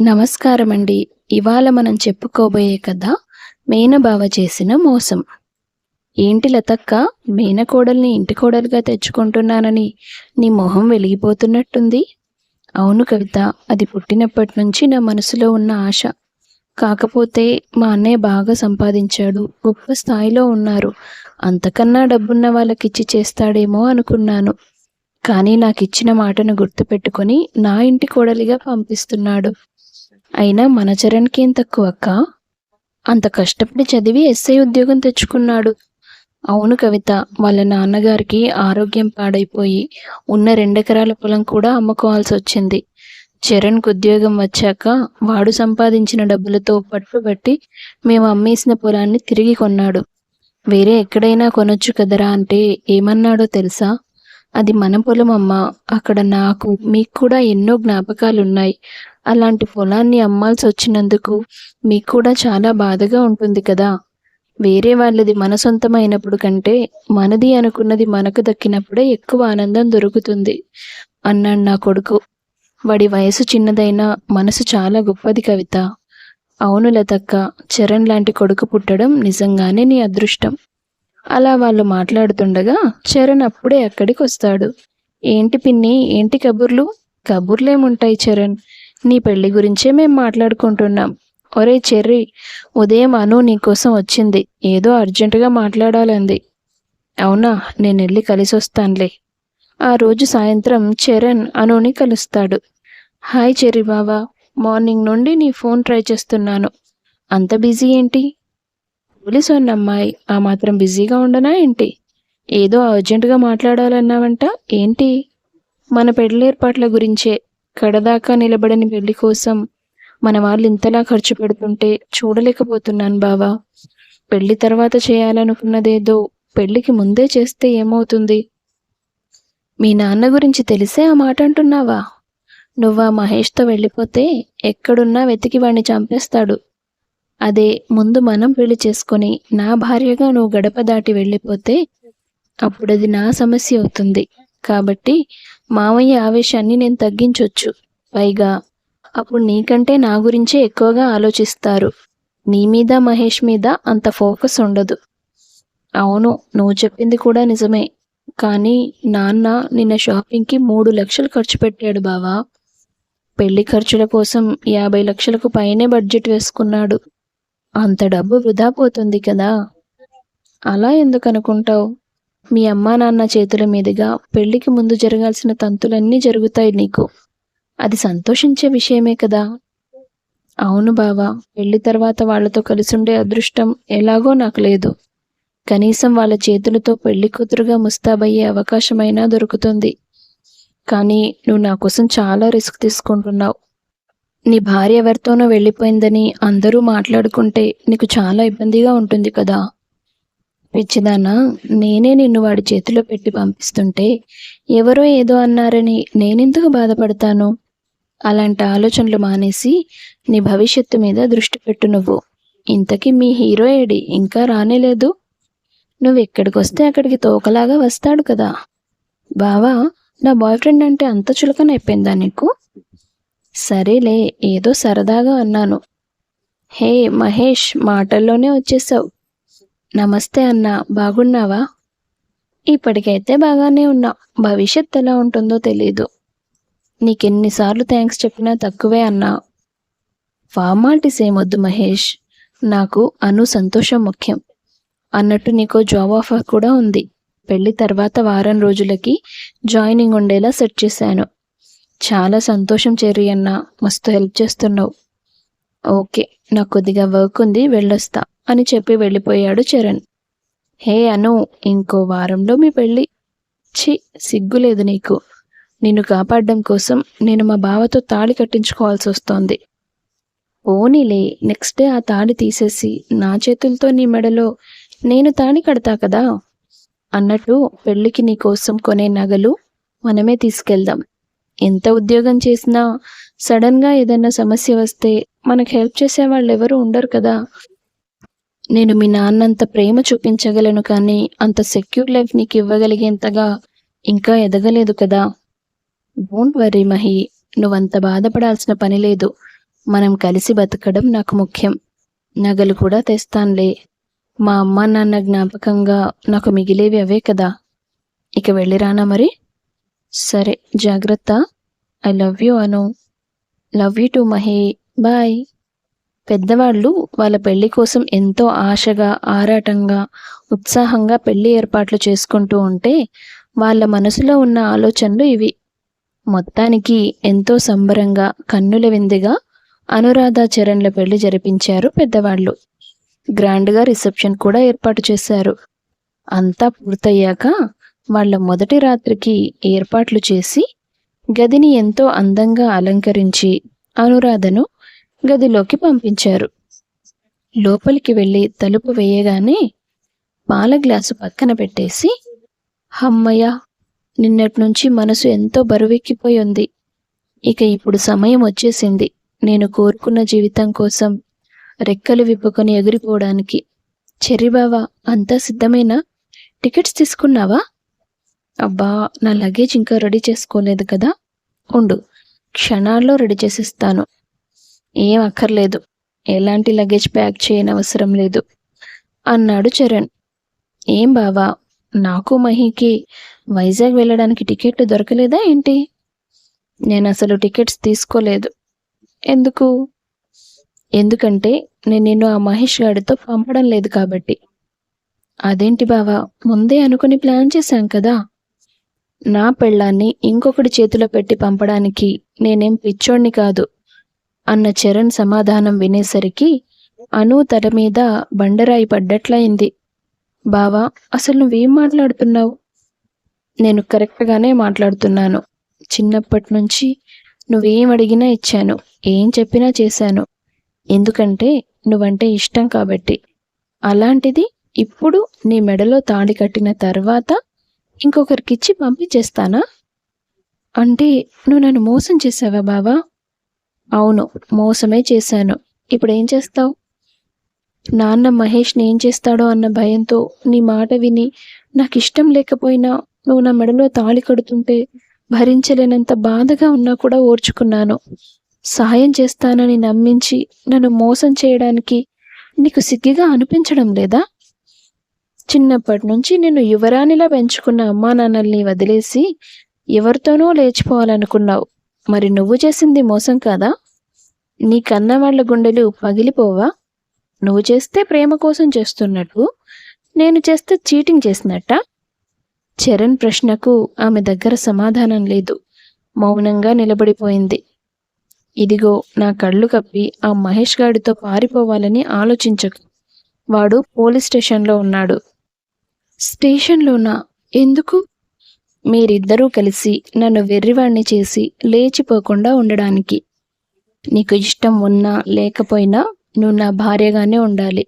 నమస్కారం అండి ఇవాళ మనం చెప్పుకోబోయే కథ మేనబావ చేసిన మోసం. ఏంటి లతక్క? మేనకోడల్ని ఇంటి కోడలుగా తెచ్చుకుంటున్నానని నీ మొహం వెలిగిపోతున్నట్టుంది. అవును కవిత అది పుట్టినప్పటి నుంచి నా మనసులో ఉన్న ఆశ. కాకపోతే మా అన్నయ్య బాగా సంపాదించాడు గొప్ప స్థాయిలో ఉన్నారు. అంతకన్నా డబ్బున్న వాళ్ళకిచ్చి చేస్తాడేమో అనుకున్నాను. కానీ నాకు ఇచ్చిన మాటను గుర్తుపెట్టుకొని నా ఇంటి కోడలిగా పంపిస్తున్నాడు. అయినా మన చరణ్కి ఏం తక్కువక్క అంత కష్టపడి చదివి ఎస్ఐ ఉద్యోగం తెచ్చుకున్నాడు. అవును కవిత వాళ్ళ నాన్నగారికి ఆరోగ్యం పాడైపోయి ఉన్న రెండెకరాల పొలం కూడా అమ్ముకోవాల్సి వచ్చింది. చరణ్కు ఉద్యోగం వచ్చాక వాడు సంపాదించిన డబ్బులతో పట్టుబట్టి మేము అమ్మేసిన పొలాన్ని తిరిగి కొన్నాడు. వేరే ఎక్కడైనా కొనొచ్చు కదరా అంటే ఏమన్నాడో తెలుసా? అది మన పొలం అమ్మ. అక్కడ నాకు మీకు కూడా ఎన్నో జ్ఞాపకాలున్నాయి. అలాంటి పొలాన్ని అమ్మాల్సి వచ్చినందుకు మీకు కూడా చాలా బాధగా ఉంటుంది కదా. వేరే వాళ్ళది మన సొంతమైనప్పుడు కంటే మనది అనుకున్నది మనకు దక్కినప్పుడే ఎక్కువ ఆనందం దొరుకుతుంది. అన్నాడు నా కొడుకు. వాడి వయసు చిన్నదైనా మనసు చాలా గొప్పది కవిత. అవును లతక్క చరణ్ లాంటి కొడుకు పుట్టడం నిజంగానే నీ అదృష్టం. అలా వాళ్ళు మాట్లాడుతుండగా చరణ్ అప్పుడే అక్కడికి వస్తాడు. ఏంటి పిన్ని ఏంటి కబుర్లు? కబుర్లేముంటాయి చరణ్? నీ పెళ్ళి గురించే మేం మాట్లాడుకుంటున్నాం. ఒరే చెర్రి ఉదయం అను నీకోసం వచ్చింది. ఏదో అర్జెంటుగా మాట్లాడాలంది. అవునా నేను వెళ్ళి కలిసి వస్తానులే ఆ రోజు సాయంత్రం చరణ్ అనుని కలుస్తాడు. హాయ్ చెర్రి బావా మార్నింగ్ నుండి నీ ఫోన్ ట్రై చేస్తున్నాను. అంత బిజీ ఏంటి? పోలీసు అన్న అమ్మాయి ఆ మాత్రం బిజీగా ఉండనా ఏంటి? ఏదో అర్జెంటుగా మాట్లాడాలన్నావంట ఏంటి? మన పెళ్ళి ఏర్పాట్ల గురించే కడదాకా నిలబడని పెళ్ళి కోసం మన వాళ్ళు ఇంతలా ఖర్చు పెడుతుంటే చూడలేకపోతున్నాను బావా. పెళ్ళి తర్వాత చేయాలనుకున్నదేదో పెళ్ళికి ముందే చేస్తే ఏమవుతుంది? మీ నాన్న గురించి తెలిసే ఆ మాట అంటున్నావా? నువ్వా మహేష్తో వెళ్ళిపోతే ఎక్కడున్నా వెతికి వాణ్ణి చంపేస్తాడు. అదే ముందు మనం పెళ్ళి చేసుకొని నా భార్యగా నువ్వు గడప దాటి వెళ్ళిపోతే అప్పుడు అది నా సమస్య అవుతుంది. కాబట్టి మామయ్య ఆవేశాన్ని నేను తగ్గించొచ్చు. పైగా అప్పుడు నీకంటే నా గురించే ఎక్కువగా ఆలోచిస్తారు. నీ మీద మహేష్ మీద అంత ఫోకస్ ఉండదు. అవును నువ్వు చెప్పింది కూడా నిజమే. కానీ నాన్న నిన్న షాపింగ్కి మూడు లక్షలు ఖర్చు పెట్టాడు బావా. పెళ్ళి ఖర్చుల కోసం యాభై లక్షలకు పైనే బడ్జెట్ వేసుకున్నాడు. అంత డబ్బు వృధా పోతుంది కదా. అలా ఎందుకు అనుకుంటావు? మీ అమ్మా నాన్న చేతుల మీదుగా పెళ్ళికి ముందు జరగాల్సిన తంతులన్నీ జరుగుతాయి నీకు. అది సంతోషించే విషయమే కదా. అవును బావా పెళ్ళి తర్వాత వాళ్ళతో కలిసుండే అదృష్టం ఎలాగో నాకు లేదు. కనీసం వాళ్ళ చేతులతో పెళ్ళి కూతురుగా ముస్తాబయ్యే అవకాశమైనా దొరుకుతుంది. కానీ నువ్వు నా కోసం చాలా రిస్క్ తీసుకుంటున్నావు. నీ భార్య ఎవరితోనో వెళ్ళిపోయిందని అందరూ మాట్లాడుకుంటే నీకు చాలా ఇబ్బందిగా ఉంటుంది కదా. పిచ్చిదానా నేనే నిన్ను వాడి చేతిలో పెట్టి పంపిస్తుంటే ఎవరో ఏదో అన్నారని నేనెందుకు బాధపడతాను? అలాంటి ఆలోచనలు మానేసి నీ భవిష్యత్తు మీద దృష్టి పెట్టు నువ్వు. ఇంతకీ మీ హీరో ఏడి? ఇంకా రానేలేదు. నువ్వు ఎక్కడికి వస్తే అక్కడికి తోకలాగా వస్తాడు కదా. బావా నా బాయ్ ఫ్రెండ్ అంటే అంత చులకన అయిపోయిందా నీకు? సరేలే ఏదో సరదాగా అన్నాను. హే మహేష్ మాటల్లోనే వచ్చేసావు. నమస్తే అన్న బాగున్నావా? ఇప్పటికైతే బాగానే ఉన్నా. భవిష్యత్ ఎలా ఉంటుందో తెలీదు. నీకెన్నిసార్లు థ్యాంక్స్ చెప్పినా తక్కువే అన్నా. ఫార్మాలిటీస్ ఏమొద్దు మహేష్. నాకు అను సంతోషం ముఖ్యం. అన్నట్టు నీకో జాబ్ ఆఫర్ కూడా ఉంది. పెళ్ళి తర్వాత వారం రోజులకి జాయినింగ్ ఉండేలా సెట్ చేశాను. చాలా సంతోషం చెర్రి అన్న. మస్తు హెల్ప్ చేస్తున్నావు. ఓకే నాకు కొద్దిగా వర్క్ ఉంది వెళ్ళొస్తా అని చెప్పి వెళ్ళిపోయాడు చరణ్. హే అను ఇంకో వారంలో మీ పెళ్ళి. ఛీ సిగ్గులేదు నీకు. నిన్ను కాపాడడం కోసం నేను మా బావతో తాళి కట్టించుకోవాల్సి వస్తోంది. పోనీలే నెక్స్ట్ డే ఆ తాళి తీసేసి నా చేతులతో నీ మెడలో నేను తాళి కడతా కదా. అన్నట్టు పెళ్ళికి నీ కోసం కొనే నగలు మనమే తీసుకెళ్దాం. ఎంత ఉద్యోగం చేసినా సడన్గా ఏదైనా సమస్య వస్తే మనకు హెల్ప్ చేసే వాళ్ళు ఎవరు ఉండరు కదా. నేను మీ నాన్నంత ప్రేమ చూపించగలను కానీ అంత సెక్యూర్ లైఫ్ నీకు ఇవ్వగలిగేంతగా ఇంకా ఎదగలేదు కదా. డోంట్ వరీ మహి నువ్వంత బాధపడాల్సిన పని లేదు. మనం కలిసి బతకడం నాకు ముఖ్యం. నగలు కూడా తెస్తానులే. మా అమ్మ నాన్న జ్ఞాపకంగా నాకు మిగిలేవి అవే కదా. ఇక వెళ్ళిరానా మరి? సరే జాగ్రత్త. I love you Anu. Love you too Mahi. Bye. పెద్దవాళ్ళు వాళ్ళ పెళ్ళి కోసం ఎంతో ఆశగా ఆరాటంగా ఉత్సాహంగా పెళ్ళి ఏర్పాట్లు చేసుకుంటూ ఉంటే వాళ్ళ మనసులో ఉన్న ఆలోచనలు ఇవి. మొత్తానికి ఎంతో సంబరంగా కన్నుల విందుగా అనురాధ చరణ్ల పెళ్ళి జరిపించారు పెద్దవాళ్ళు. గ్రాండ్గా రిసెప్షన్ కూడా ఏర్పాటు చేశారు. అంతా పూర్తయ్యాక వాళ్ళ మొదటి రాత్రికి ఏర్పాట్లు చేసి గదిని ఎంతో అందంగా అలంకరించి అనురాధను గదిలోకి పంపించారు. లోపలికి వెళ్ళి తలుపు వేయగానే పాల గ్లాసు పక్కన పెట్టేసి హమ్మయ్య నిన్నటి నుంచి మనసు ఎంతో బరువెక్కిపోయి ఉంది. ఇక ఇప్పుడు సమయం వచ్చేసింది. నేను కోరుకున్న జీవితం కోసం రెక్కలు విప్పుకొని ఎగిరిపోవడానికి. చెర్రిబావా అంతా సిద్ధమేనా? టికెట్స్ తీసుకున్నావా? అబ్బా నా లగేజ్ ఇంకా రెడీ చేసుకోలేదు కదా. ఉండు క్షణాల్లో రెడీ చేసిస్తాను. ఏం అక్కర్లేదు. ఎలాంటి లగేజ్ ప్యాక్ చేయనవసరం లేదు. అన్నాడు చరణ్. ఏం బావా నాకు మహికి వైజాగ్ వెళ్ళడానికి టికెట్లు దొరకలేదా ఏంటి? నేను అసలు టికెట్స్ తీసుకోలేదు. ఎందుకు? ఎందుకంటే నేను నిన్ను ఆ మహేష్ గారితో పంపడం లేదు కాబట్టి. అదేంటి బావా ముందే అనుకుని ప్లాన్ చేశాం కదా. నా పెళ్ళాన్ని ఇంకొకటి చేతిలో పెట్టి పంపడానికి నేనేం పిచ్చోణ్ణి కాదు అన్న చరణ్ సమాధానం వినేసరికి అను తల మీద బండరాయి పడ్డట్లయింది. బావా అసలు నువ్వేం మాట్లాడుతున్నావు? నేను కరెక్ట్గానే మాట్లాడుతున్నాను. చిన్నప్పటి నుంచి నువ్వేం అడిగినా ఇచ్చాను. ఏం చెప్పినా చేశాను. ఎందుకంటే నువ్వంటే ఇష్టం కాబట్టి. అలాంటిది ఇప్పుడు నీ మెడలో తాళి కట్టిన తర్వాత ఇంకొకరికిచ్చి పంపించేస్తానా? అంటే నువ్వు నన్ను మోసం చేసావా బావా? అవును మోసమే చేశాను. ఇప్పుడు ఏం చేస్తావు? నాన్న మహేష్ని ఏం చేస్తాడో అన్న భయంతో నీ మాట విని నాకు ఇష్టం లేకపోయినా నువ్వు నా మెడలో తాళి కడుతుంటే భరించలేనంత బాధగా ఉన్నా కూడా ఓర్చుకున్నాను. సహాయం చేస్తానని నమ్మించి నన్ను మోసం చేయడానికి నీకు సిగ్గిగా అనిపించడం లేదా? చిన్నప్పటి నుంచి నేను యువరాణిలా పెంచుకున్న అమ్మా నాన్నల్ని వదిలేసి ఎవరితోనో లేచిపోవాలనుకున్నావు. మరి నువ్వు చేసింది మోసం కాదా? నీ కన్నవాళ్ళ గుండెలు పగిలిపోవా? నువ్వు చేస్తే ప్రేమ కోసం చేస్తున్నట్టు నేను చేస్తే చీటింగ్ చేసినట్ట? చరణ్ ప్రశ్నకు ఆమె దగ్గర సమాధానం లేదు. మౌనంగా నిలబడిపోయింది. ఇదిగో నా కళ్ళు కప్పి ఆ మహేష్ గాడితో పారిపోవాలని ఆలోచించకు. వాడు పోలీస్ స్టేషన్లో ఉన్నాడు. స్టేషన్లోనా? ఎందుకు? మీరిద్దరూ కలిసి నన్ను వెర్రివాణ్ణి చేసి లేచిపోకుండా ఉండడానికి. నీకు ఇష్టం ఉన్నా లేకపోయినా నువ్వు నా భార్యగానే ఉండాలి.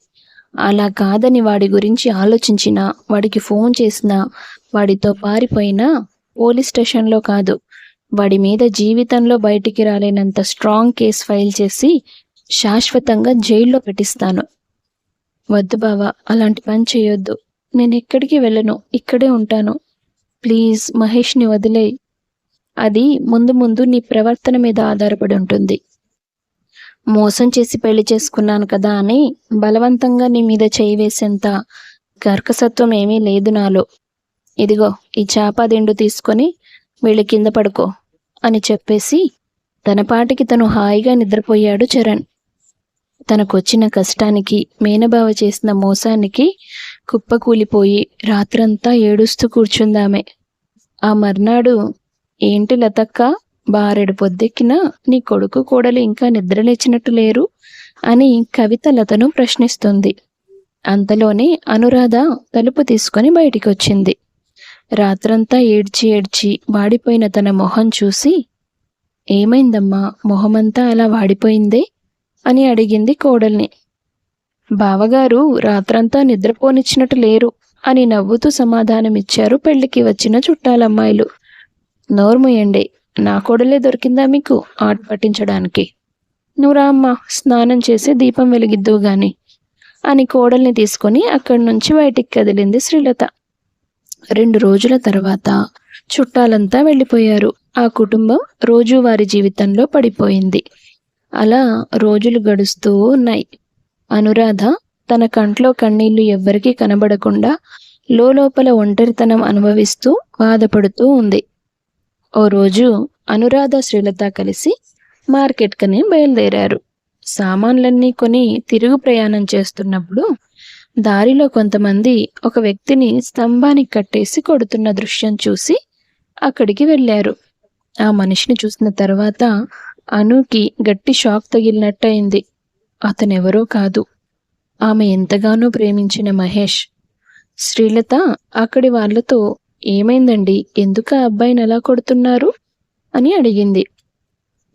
అలా కాదని వాడి గురించి ఆలోచించినా వాడికి ఫోన్ చేసినా వాడితో పారిపోయినా పోలీస్ స్టేషన్లో కాదు. వాడి మీద జీవితంలో బయటికి రాలేనంత స్ట్రాంగ్ కేసు ఫైల్ చేసి శాశ్వతంగా జైల్లో పెట్టిస్తాను. వద్దు బావా అలాంటి పని చేయొద్దు. నేను ఎక్కడికి వెళ్ళను ఇక్కడే ఉంటాను. ప్లీజ్ మహేష్ని వదిలే అది ముందు ముందు నీ ప్రవర్తన మీద ఆధారపడి ఉంటుంది. మోసం చేసి పెళ్ళి చేసుకున్నాను కదా అని బలవంతంగా నీ మీద చేయి వేసేంత గర్కసత్వం ఏమీ లేదు నాలో. ఇదిగో ఈ చేప దిండు తీసుకొని వీళ్ళ కింద పడుకో అని చెప్పేసి తన పాటికి తను హాయిగా నిద్రపోయాడు చరణ్. తనకొచ్చిన కష్టానికి మేనబావ చేసిన మోసానికి కుప్పకూలిపోయి రాత్రంతా ఏడుస్తూ కూర్చుందామె. ఆ మర్నాడు ఏంటి లతక్క బారెడు పొద్దెక్కినా నీ కొడుకు కోడలు ఇంకా నిద్రలేచినట్టు లేరు? అని కవిత లతను ప్రశ్నిస్తుంది. అంతలోనే అనురాధ తలుపు తీసుకొని బయటికి వచ్చింది రాత్రంతా ఏడ్చి ఏడ్చి వాడిపోయిన తన మొహం చూసి ఏమైందమ్మా మొహమంతా అలా వాడిపోయిందే? అని అడిగింది కోడల్ని. బావగారు రాత్రంతా నిద్రపోనిచ్చినట్టు లేరు అని నవ్వుతూ సమాధానమిచ్చారు పెళ్ళికి వచ్చిన చుట్టాలమ్మాయిలు. నోర్ముయండి నా కోడలే దొరికిందా మీకు ఆట పట్టించడానికి? నువ్వు అమ్మ స్నానం చేసి దీపం వెలిగిద్దువు గాని అని కోడల్ని తీసుకొని అక్కడి నుంచి బయటికి కదిలింది శ్రీలత. రెండు రోజుల తర్వాత చుట్టాలంతా వెళ్ళిపోయారు. ఆ కుటుంబం రోజువారీ జీవితంలో పడిపోయింది. అలా రోజులు గడుస్తూ ఉన్నాయి. అనురాధ తన కంట్లో కన్నీళ్ళు ఎవ్వరికీ కనబడకుండా లోపల ఒంటరితనం అనుభవిస్తూ బాధపడుతూ ఉంది. ఓ రోజు అనురాధ శ్రీలత కలిసి మార్కెట్కని బయలుదేరారు. సామాన్లన్నీ కొని తిరుగు ప్రయాణం చేస్తున్నప్పుడు దారిలో కొంతమంది ఒక వ్యక్తిని స్తంభానికి కట్టేసి కొడుతున్న దృశ్యం చూసి అక్కడికి వెళ్ళారు. ఆ మనిషిని చూసిన తర్వాత అనుకి గట్టి షాక్ తగిలినట్టయింది. అతనెవరో కాదు. ఆమె ఎంతగానో ప్రేమించిన మహేష్. శ్రీలత అక్కడి వాళ్ళతో ఏమైందండి? ఎందుకు ఆ అబ్బాయిని ఎలా కొడుతున్నారు? అని అడిగింది.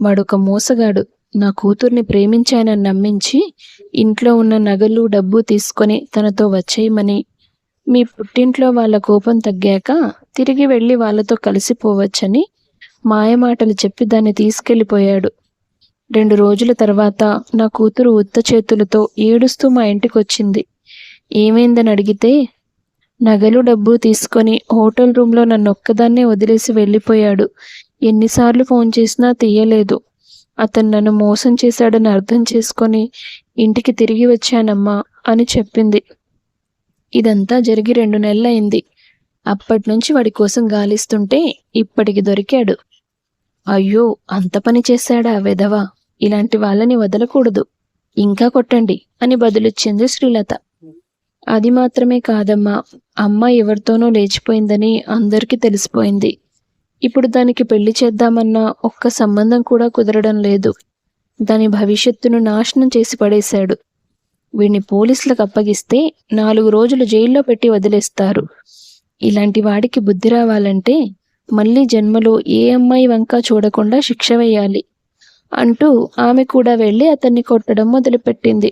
వాడొక మోసగాడు. నా కూతుర్ని ప్రేమించానని నమ్మించి ఇంట్లో ఉన్న నగలు డబ్బు తీసుకొని తనతో వచ్చేయమని. మీ పుట్టింట్లో వాళ్ళ కోపం తగ్గాక తిరిగి వెళ్ళి వాళ్ళతో కలిసిపోవచ్చని మాయమాటలు చెప్పి దాన్ని తీసుకెళ్ళిపోయాడు. రెండు రోజుల తర్వాత నా కూతురు ఉత్త చేతులతో ఏడుస్తూ మా ఇంటికి వచ్చింది ఏమైందని అడిగితే నగలు డబ్బు తీసుకొని హోటల్ రూమ్లో నన్ను ఒక్కదాన్నే వదిలేసి వెళ్ళిపోయాడు. ఎన్నిసార్లు ఫోన్ చేసినా తీయలేదు. అతను నన్ను మోసం చేశాడని అర్థం చేసుకొని ఇంటికి తిరిగి వచ్చానమ్మా అని చెప్పింది. ఇదంతా జరిగి రెండు నెలలైంది అప్పటి నుంచి వాడి కోసం గాలిస్తుంటే ఇప్పటికి దొరికాడు. అయ్యో అంత పని చేశాడా వెధవా? ఇలాంటి వాళ్ళని వదలకూడదు. ఇంకా కొట్టండి అని బదులిచ్చింది శ్రీలత. అది మాత్రమే కాదమ్మా అమ్మ ఎవరితోనో లేచిపోయిందని అందరికీ తెలిసిపోయింది. ఇప్పుడు దానికి పెళ్ళి చేద్దామన్నా ఒక్క సంబంధం కూడా కుదరడం లేదు. దాని భవిష్యత్తును నాశనం చేసి పడేశాడు. వీడిని పోలీసులకు అప్పగిస్తే నాలుగు రోజులు జైల్లో పెట్టి వదిలేస్తారు. ఇలాంటి వాడికి బుద్ధి రావాలంటే మళ్ళీ జన్మలో ఏ అమ్మాయి వంక చూడకుండా శిక్ష వేయాలి. అంటూ ఆమె కూడా వెళ్ళి అతన్ని కొట్టడం మొదలుపెట్టింది.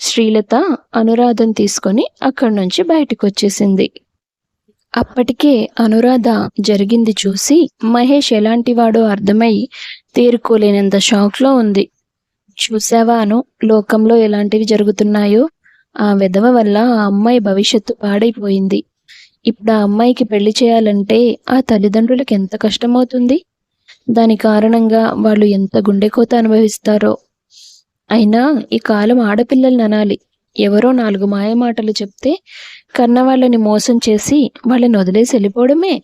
శ్రీలత అనురాధం తీసుకొని అక్కడి నుంచి బయటకు వచ్చేసింది అప్పటికే అనురాధ జరిగింది చూసి మహేష్ ఎలాంటివాడో అర్థమై తేరుకోలేనంత షాక్లో ఉంది. చూశావాను లోకంలో ఎలాంటివి జరుగుతున్నాయో? ఆ విధవ వల్ల ఆ అమ్మాయి భవిష్యత్తు పాడైపోయింది. ఇప్పుడు ఆ అమ్మాయికి పెళ్ళి చేయాలంటే ఆ తల్లిదండ్రులకు ఎంత కష్టమవుతుంది? దాని కారణంగా వాళ్ళు ఎంత గుండెకోత అనుభవిస్తారో. అయినా ఈ కాలం ఆడపిల్లల్ని అనాలి. ఎవరో నాలుగు మాయమాటలు చెప్తే కన్నవాళ్ళని మోసం చేసి వాళ్ళని వదిలేసి వెళ్ళిపోవడమే.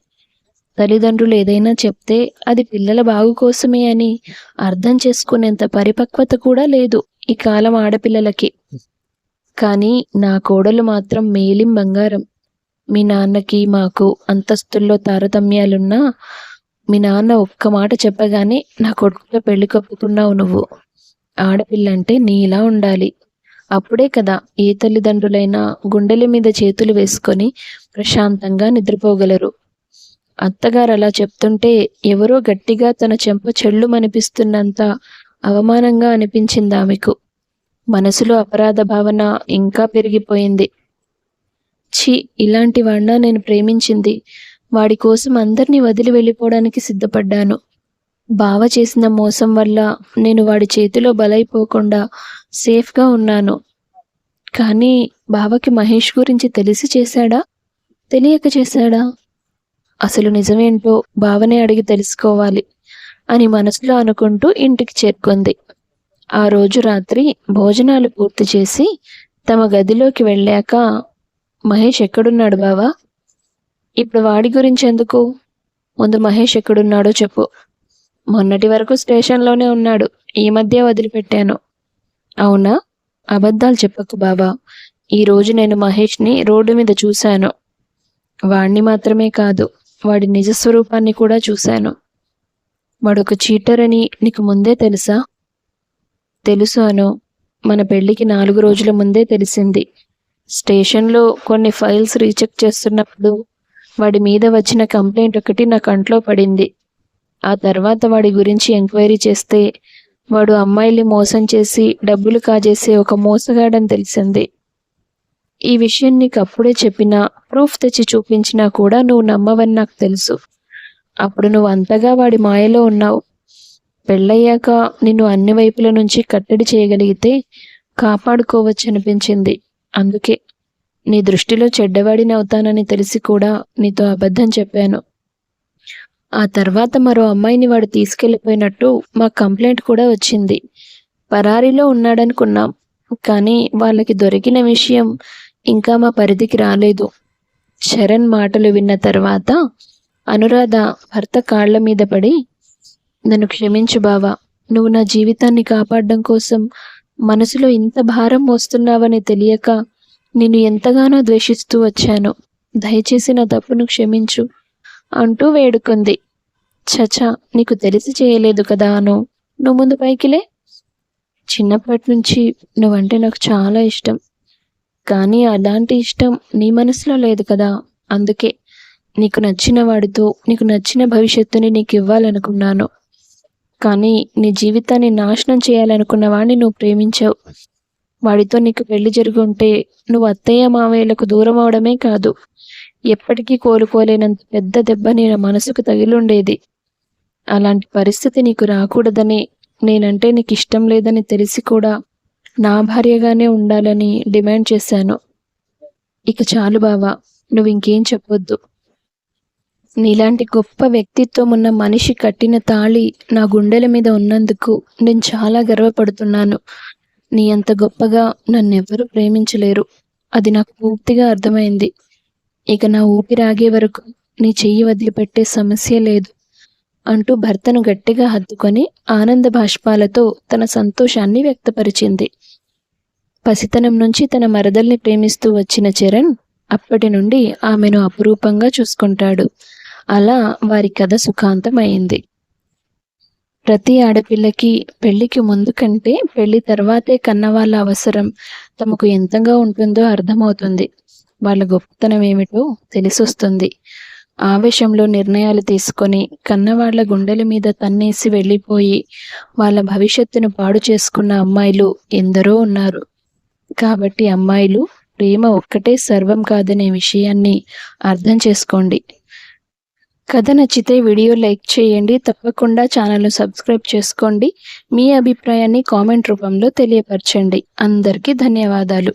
తల్లిదండ్రులు ఏదైనా చెప్తే అది పిల్లల బాగు కోసమే అని అర్థం చేసుకునేంత పరిపక్వత కూడా లేదు ఈ కాలం ఆడపిల్లలకి. కానీ నా కోడలు మాత్రం మేలిం బంగారం. మీ నాన్నకి మాకు అంతస్తుల్లో తారతమ్యాలున్నా మీ నాన్న ఒక్క మాట చెప్పగానే నా కొడుకుతో పెళ్ళి కప్పుకున్నావు నువ్వు. ఆడపిల్లంటే నీలా ఉండాలి. అప్పుడే కదా ఏ తల్లిదండ్రులైనా గుండెల మీద చేతులు వేసుకొని ప్రశాంతంగా నిద్రపోగలరు. అత్తగారు అలా చెప్తుంటే ఎవరో గట్టిగా తన చెంప చెళ్ళుమనిపిస్తున్నంత అవమానంగా అనిపించింది ఆమెకు. మనసులో అపరాధ భావన ఇంకా పెరిగిపోయింది. ఛీ ఇలాంటి వాడినా నేను ప్రేమించింది. వాడి కోసం అందరినీ వదిలి వెళ్ళిపోవడానికి సిద్ధపడ్డాను. బావ చేసిన మోసం వల్ల నేను వాడి చేతిలో బలైపోకుండా సేఫ్గా ఉన్నాను. కానీ బావకి మహేష్ గురించి తెలిసి చేశాడా? తెలియక చేశాడా? అసలు నిజమేంటో బావనే అడిగి తెలుసుకోవాలి అని మనసులో అనుకుంటూ ఇంటికి చేరుకుంది. ఆ రోజు రాత్రి భోజనాలు పూర్తి చేసి తమ గదిలోకి వెళ్ళాక మహేష్ ఎక్కడున్నాడు బావా? ఇప్పుడు వాడి గురించి ఎందుకు? ముందు మహేష్ ఎక్కడున్నాడో చెప్పు. మొన్నటి వరకు స్టేషన్లోనే ఉన్నాడు. ఈ మధ్య వదిలిపెట్టాను. అవునా? అబద్ధాలు చెప్పకు బాబా ఈరోజు నేను మహేష్ని రోడ్డు మీద చూశాను. వాణ్ణి మాత్రమే కాదు వాడి నిజస్వరూపాన్ని కూడా చూశాను. వాడొక చీటర్ అని నీకు ముందే తెలుసా? తెలుసు అను. మన పెళ్ళికి నాలుగు రోజుల ముందే తెలిసింది. స్టేషన్లో కొన్ని ఫైల్స్ రీచెక్ చేస్తున్నప్పుడు వాడి మీద వచ్చిన కంప్లైంట్ ఒకటి నా కంట్లో పడింది. ఆ తర్వాత వాడి గురించి ఎంక్వైరీ చేస్తే వాడు అమ్మాయిల్ని మోసం చేసి డబ్బులు కాజేసే ఒక మోసగాడని తెలిసింది. ఈ విషయం నీకు అప్పుడే చెప్పినా ప్రూఫ్ తెచ్చి చూపించినా కూడా నువ్వు నమ్మవని నాకు తెలుసు. అప్పుడు నువ్వు అంతగా వాడి మాయలో ఉన్నావు. పెళ్ళయ్యాక నిన్ను అన్ని వైపుల నుంచి కట్టడి చేయగలిగితే కాపాడుకోవచ్చు అనిపించింది అందుకే నీ దృష్టిలో చెడ్డవాడిని అవుతానని తెలిసి కూడా నీతో అబద్ధం చెప్పాను. ఆ తర్వాత మరో అమ్మాయిని వాడు తీసుకెళ్ళిపోయినట్టు మా కంప్లైంట్ కూడా వచ్చింది. పరారీలో ఉన్నాడనుకున్నాం కానీ వాళ్ళకి దొరికిన విషయం ఇంకా మా పరిధికి రాలేదు. చరణ్ మాటలు విన్న తర్వాత అనురాధ భర్త కాళ్ళ మీద పడి నన్ను క్షమించు బావా నువ్వు నా జీవితాన్ని కాపాడడం కోసం మనసులో ఇంత భారం మోస్తున్నావని తెలియక నిన్ను ఎంతగానో ద్వేషిస్తూ వచ్చాను. దయచేసి నా తప్పును క్షమించు అంటూ వేడుకుంది. చచా నీకు తెలిసి చేయలేదు కదా అను. నువ్వు ముందు పైకిలే చిన్నప్పటి నుంచి నువ్వంటే నాకు చాలా ఇష్టం. కానీ అలాంటి ఇష్టం నీ మనసులో లేదు కదా. అందుకే నీకు నచ్చిన వాడితో నీకు నచ్చిన భవిష్యత్తుని నీకు ఇవ్వాలనుకున్నాను. కానీ నీ జీవితాన్ని నాశనం చేయాలనుకున్న వాడిని నువ్వు ప్రేమించావు. వాడితో నీకు పెళ్ళి జరుగుంటే నువ్వు అత్తయ్య మావయ్యలకు దూరం అవడమే కాదు. ఎప్పటికీ కోలుకోలేనంత పెద్ద దెబ్బ నీ మనసుకు తగిలుండేది. అలాంటి పరిస్థితి నీకు రాకూడదని నేనంటే నీకు ఇష్టం లేదని తెలిసి కూడా నా భార్యగానే ఉండాలని డిమాండ్ చేశాను. ఇక చాలు బావా నువ్వు ఇంకేం చెప్పొద్దు. నీలాంటి గొప్ప వ్యక్తిత్వం ఉన్న మనిషి కట్టిన తాళి నా గుండెల మీద ఉన్నందుకు నేను చాలా గర్వపడుతున్నాను. నీ అంత గొప్పగా నన్నెవ్వరూ ప్రేమించలేరు. అది నాకు పూర్తిగా అర్థమైంది. ఇక నా ఊపిరాగే వరకు నీ చెయ్యి వదిలిపెట్టే సమస్య లేదు అంటూ భర్తను గట్టిగా హత్తుకొని ఆనంద బాష్పాలతో తన సంతోషాన్ని వ్యక్తపరిచింది. పసితనం నుంచి తన మరదల్ని ప్రేమిస్తూ వచ్చిన చరణ్ అప్పటి నుండి ఆమెను అపురూపంగా చూసుకుంటాడు. అలా వారి కథ సుఖాంతమైంది ప్రతి ఆడపిల్లకి పెళ్ళికి ముందు కంటే పెళ్ళి తర్వాతే కన్నవాళ్ళ అవసరం. తమకు ఎంతగా ఉంటుందో అర్థమవుతుంది. వాళ్ళ గొప్పతనం ఏమిటో తెలిసొస్తుంది. ఆవేశంలో నిర్ణయాలు తీసుకొని కన్నవాళ్ళ గుండెల మీద తన్నేసి వెళ్ళిపోయి వాళ్ళ భవిష్యత్తును పాడు చేసుకున్న అమ్మాయిలు ఎందరో ఉన్నారు. కాబట్టి అమ్మాయిలు ప్రేమ ఒక్కటే సర్వం కాదనే విషయాన్ని అర్థం చేసుకోండి. కథ నచ్చితే వీడియో లైక్ చేయండి. తప్పకుండా ఛానల్ను సబ్స్క్రైబ్ చేసుకోండి. మీ అభిప్రాయాన్ని కామెంట్ రూపంలో తెలియపరచండి. అందరికీ ధన్యవాదాలు.